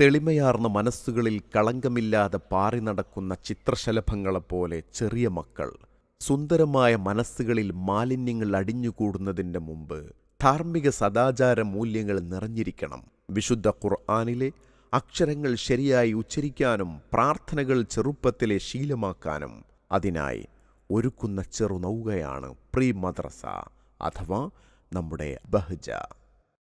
തെളിമയാർന്ന മനസ്സുകളിൽ കളങ്കമില്ലാതെ പാറി നടക്കുന്ന ചിത്രശലഭങ്ങളെപ്പോലെ ചെറിയ മക്കൾ സുന്ദരമായ മനസ്സുകളിൽ മാലിന്യങ്ങൾ അടിഞ്ഞുകൂടുന്നതിന്റെ മുമ്പ് ധാർമ്മിക സദാചാര മൂല്യങ്ങൾ നിറഞ്ഞിരിക്കണം. വിശുദ്ധ ഖുർആാനിലെ അക്ഷരങ്ങൾ ശരിയായി ഉച്ചരിക്കാനും പ്രാർത്ഥനകൾ ചെറുപ്പത്തിലെ ശീലമാക്കാനും അതിനായി ഒരുക്കുന്ന ചെറുനൗകയാണ് പ്രീ മദ്രസ അഥവാ നമ്മുടെ ബഹ്ജ.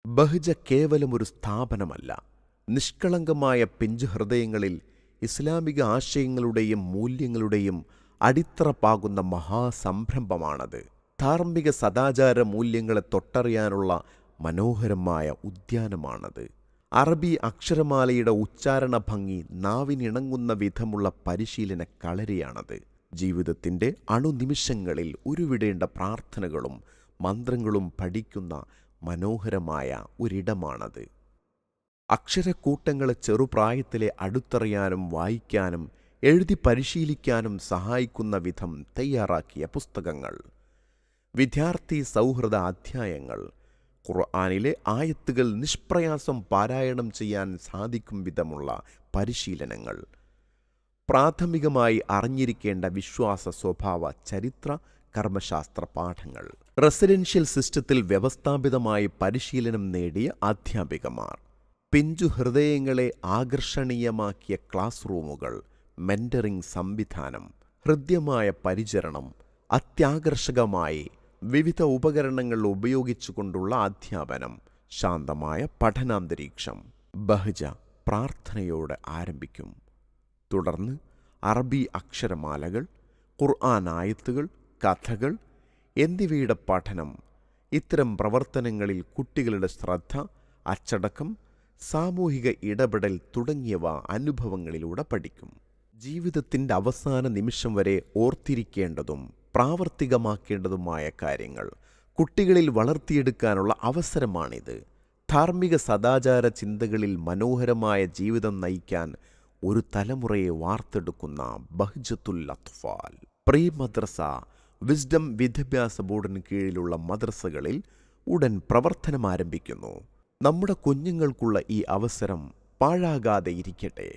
ബഹ്ജ കേവലം ഒരു സ്ഥാപനമല്ല നിഷ്കളങ്കമായ പിഞ്ചു ഹൃദയങ്ങളിൽ ഇസ്ലാമിക ആശയങ്ങളുടെയും മൂല്യങ്ങളുടെയും അടിത്തറ പാകുന്ന മഹാസംരംഭമാണത്. ധാർമ്മിക സദാചാര മൂല്യങ്ങളെ തൊട്ടറിയാനുള്ള മനോഹരമായ ഉദ്യാനമാണത്. അറബി അക്ഷരമാലയുടെ ഉച്ചാരണ ഭംഗി നാവിനിണങ്ങുന്ന വിധമുള്ള പരിശീലന കളരിയാണത്. ജീവിതത്തിന്റെ അണുനിമിഷങ്ങളിൽ ഉരുവിടേണ്ട പ്രാർത്ഥനകളും മന്ത്രങ്ങളും പഠിക്കുന്ന മനോഹരമായ ഒരിടമാണത്. അക്ഷരക്കൂട്ടങ്ങളെ ചെറുപ്രായത്തിലെ അടുത്തറിയാനും വായിക്കാനും എഴുതി പരിശീലിക്കാനും സഹായിക്കുന്ന വിധം തയ്യാറാക്കിയ പുസ്തകങ്ങൾ. വിദ്യാർത്ഥി സൗഹൃദ അധ്യായങ്ങൾ. ഖുർആാനിലെ ആയത്തുകൾ നിഷ്പ്രയാസം പാരായണം ചെയ്യാൻ സാധിക്കും വിധമുള്ള പരിശീലനങ്ങൾ. പ്രാഥമികമായി അറിഞ്ഞിരിക്കേണ്ട വിശ്വാസ സ്വഭാവ ചരിത്ര കർമ്മശാസ്ത്ര പാഠങ്ങൾ. റെസിഡൻഷ്യൽ സിസ്റ്റത്തിൽ വ്യവസ്ഥാപിതമായി പരിശീലനം നേടിയ അധ്യാപികമാർ. പിഞ്ചു ഹൃദയങ്ങളെ ആകർഷണീയമാക്കിയ ക്ലാസ് റൂമുകൾ മെന്ററിംഗ് സംവിധാനം ഹൃദ്യമായ പരിചരണം അത്യാകർഷകമായി വിവിധ ഉപകരണങ്ങൾ ഉപയോഗിച്ചുകൊണ്ടുള്ള അധ്യാപനം ശാന്തമായ പഠനാന്തരീക്ഷം ബഹജ പ്രാർത്ഥനയോടെ ആരംഭിക്കും. തുടർന്ന് അറബി അക്ഷരമാലകൾ ഖുർആൻ ആയത്തുകൾ കഥകൾ എന്നിവയുടെ പഠനം ഇത്തരം പ്രവർത്തനങ്ങളിൽ കുട്ടികളുടെ ശ്രദ്ധ അച്ചടക്കം സാമൂഹിക ഇടപെടൽ തുടങ്ങിയവ അനുഭവങ്ങളിലൂടെ പഠിക്കും. ജീവിതത്തിന്റെ അവസാന നിമിഷം വരെ ഓർത്തിരിക്കേണ്ടതും പ്രാവർത്തികമാക്കേണ്ടതുമായ കാര്യങ്ങൾ കുട്ടികളിൽ വളർത്തിയെടുക്കാനുള്ള അവസരമാണിത്. ധാർമ്മിക സദാചാര ചിന്തകളിൽ മനോഹരമായ ജീവിതം നയിക്കാൻ ഒരു തലമുറയെ വാർത്തെടുക്കുന്ന ബഹ്ജത്തുൽ അത്ഫാൽ. പ്രീ മദ്രസ വിസ്ഡം വിദ്യാഭ്യാസ ബോർഡിന് കീഴിലുള്ള മദ്രസകളിൽ ഉടൻ പ്രവർത്തനം ആരംഭിക്കുന്നു നമ്മുടെ കുഞ്ഞുങ്ങൾക്കുള്ള ഈ അവസരം പാഴാകാതെ ഇരിക്കട്ടെ.